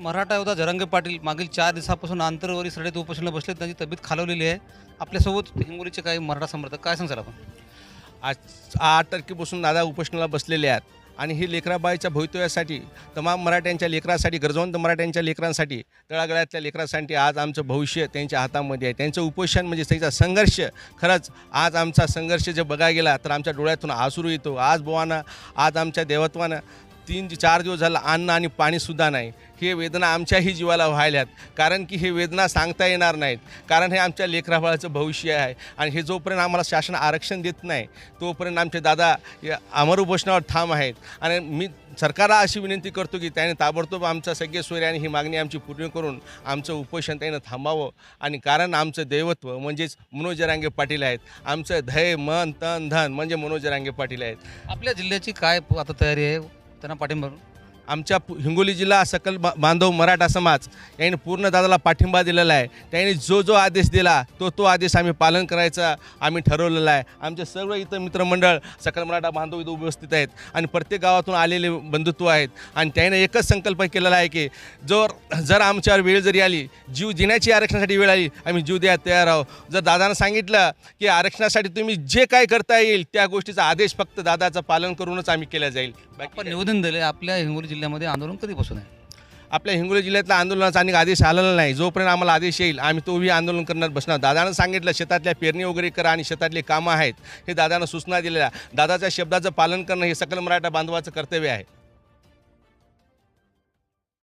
मराठा योद्धा जरंगे पाटील मागील चार दिवसापासून आंतरवरी सडेत उपोषणाला बसले त्यांची तब्येत खालवलेली आहे. आपल्यासोबत हिंगोलीचे काही मराठा समर्थक काय सांगाल आपण? आज आठ तारखेपासून दादा उपोषणाला बसलेले आहेत आणि ही लेकराबाईच्या भवितव्यासाठी तमाम मराठ्यांच्या लेकरांसाठी गरजवंत मराठ्यांच्या लेकरांसाठी तळागळ्यातल्या लेकरांसाठी आज आमचं भविष्य त्यांच्या हातामध्ये आहे. त्यांचं उपोषण म्हणजे त्यांचा संघर्ष. खरंच आज आमचा संघर्ष जे बघायला गेला तर आमच्या डोळ्यातून आसरू येतो. आज बुवानं आज आमच्या देवत्वानं तीन चार दिवस झालं अन्न आणि पाणीसुद्धा नाही. हे वेदना आमच्याही जीवाला व्हायल्यात. कारण की हे वेदना सांगता येणार नाहीत. कारण हे आमच्या लेखराबाळाचं भविष्य आहे. आणि हे जोपर्यंत आम्हाला शासन आरक्षण देत नाही तोपर्यंत आमचे दादा या अमर उपोषणावर ठाम आहेत. आणि मी सरकारला अशी विनंती करतो की त्याने ताबडतोब आमचा सगळे सोयरे आणि ही मागणी आमची पूर्ण करून आमचं उपोषण त्यानं थांबावं. आणि कारण आमचं दैवत्व म्हणजेच मनोज रांगे पाटील आहेत. आमचं धय मन तन धन म्हणजे मनोज रांगे पाटील आहेत. आपल्या जिल्ह्याची काय आता तयारी आहे? त्यांना पाठिंबा आमच्या हिंगोली जिल्हा सकल बांधव मराठा समाज यांनी पूर्ण दादाला पाठिंबा दिलेला आहे. त्यांनी जो जो आदेश दिला तो तो आदेश आम्ही पालन करायचा आम्ही ठरवलेला आहे. आमचे सर्व इथं मित्रमंडळ सकल मराठा बांधव इथं उपस्थित आहेत आणि प्रत्येक गावातून आलेले बंधुत्व आहेत. आणि त्याने एकच संकल्प केलेला आहे की जर जर आमच्यावर वेळ जरी आली जीव देण्याची आरक्षणासाठी वेळ आली आम्ही जीव द्यायला तयार आहोत. जर दादानं सांगितलं की आरक्षणासाठी तुम्ही जे काय करता येईल त्या गोष्टीचा आदेश फक्त दादाचं पालन करूनच आम्ही केला जाईल. आपण निवेदन दिले आपल्या हिंगोली जिल्ह्यामध्ये आंदोलन कधीपासून आहे आपल्या हिंगोली जिल्ह्यातल्या आंदोलनाचा आणि आदेश आलेला नाही. जोपर्यंत आम्हाला आदेश येईल आम्ही तोही आंदोलन करणार बसणार. दादानं सांगितलं शेतातल्या पेरणी वगैरे करा आणि शेतातली कामं आहेत हे दादानं सूचना दिलेल्या. दादाच्या शब्दाचं पालन करणं हे सकल मराठा बांधवाचं कर्तव्य आहे.